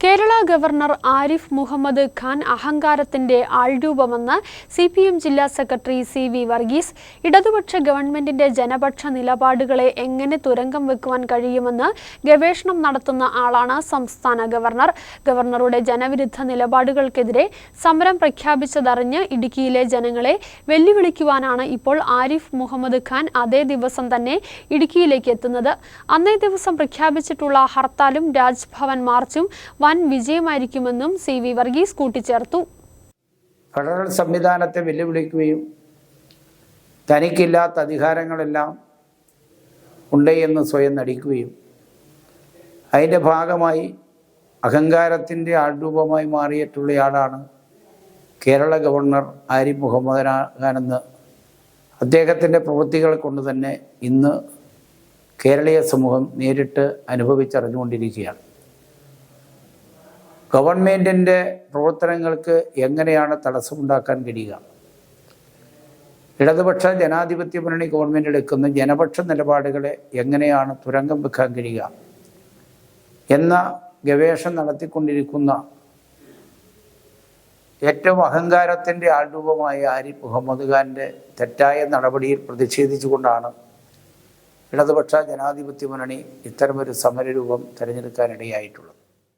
Kerala governor Arif Muhammad Khan അഹങ്കാരത്തിന്റെ ആൾരൂപമെന്ന് C P M ജില്ലാ സെക്രട്ടറി സി വി വർഗീസ് ഇടതുപക്ഷ ഗവൺമെന്റിന്റെ ജനപക്ഷ നിലപാടുകളെ എങ്ങനെ തുരങ്കം വെക്കുവാൻ കഴിയുമെന്ന് ഗവേഷണം നടത്തുന്ന ആളാണ് സംസ്ഥാന ഗവർണർ. ഗവർണറുടെ ജനവിരുദ്ധ നിലപാടുകൾക്കെതിരെ സമരം പ്രഖ്യാപിച്ചതറിഞ്ഞ് ഇടുക്കിയിലെ ജനങ്ങളെ വെല്ലുവിളിക്കുവാനാണ് ഇപ്പോൾ ആരിഫ് മുഹമ്മദ് ഖാൻ അതേ ദിവസം തന്നെ ഇടുക്കിയിലേക്ക് എത്തുന്നത്. അന്നേ ദിവസം പ്രഖ്യാപിച്ചിട്ടുള്ള ഹർത്താലും രാജ്ഭവൻ മാർച്ചും വിജയമായിരിക്കുമെന്നും സി വി വർഗീസ് കൂട്ടിച്ചേർത്തു. ഫെഡറൽ സംവിധാനത്തെ വെല്ലുവിളിക്കുകയും തനിക്കില്ലാത്ത അധികാരങ്ങളെല്ലാം ഉണ്ട് എന്ന് സ്വയം നടിക്കുകയും അതിന്റെ ഭാഗമായി അഹങ്കാരത്തിന്റെ ആൾരൂപമായി മാറിയിട്ടുള്ളയാളാണ് കേരള ഗവർണർ ആരി മുഹമ്മദ് ഖാനെന്ന് അദ്ദേഹത്തിന്റെ പ്രവൃത്തികൾ കൊണ്ട് തന്നെ ഇന്ന് കേരളീയ സമൂഹം നേരിട്ട് അനുഭവിച്ചറിഞ്ഞുകൊണ്ടിരിക്കുകയാണ്. ഗവൺമെന്റിന്റെ പ്രവർത്തനങ്ങൾക്ക് എങ്ങനെയാണ് തടസ്സമുണ്ടാക്കാൻ കഴിയുക? ഇടതുപക്ഷ ജനാധിപത്യ മുന്നണി ഗവൺമെന്റ് എടുക്കുന്ന ജനപക്ഷ നിലപാടുകളെ എങ്ങനെയാണ് തുരങ്കം വെക്കാൻ കഴിയുക? എന്ന ഗവേഷണം നടത്തിക്കൊണ്ടിരിക്കുന്ന ഏറ്റവും അഹങ്കാരത്തിന്റെ ആൾരൂപമായ ആരിഫ് മുഹമ്മദ് ഖാന്റെ തെറ്റായ നടപടിയിൽ പ്രതിഷേധിച്ചുകൊണ്ടാണ് ഇടതുപക്ഷ ജനാധിപത്യ മുന്നണി ഇത്തരമൊരു സമരരൂപം തിരഞ്ഞെടുക്കാനിടയായിട്ടുള്ളത്.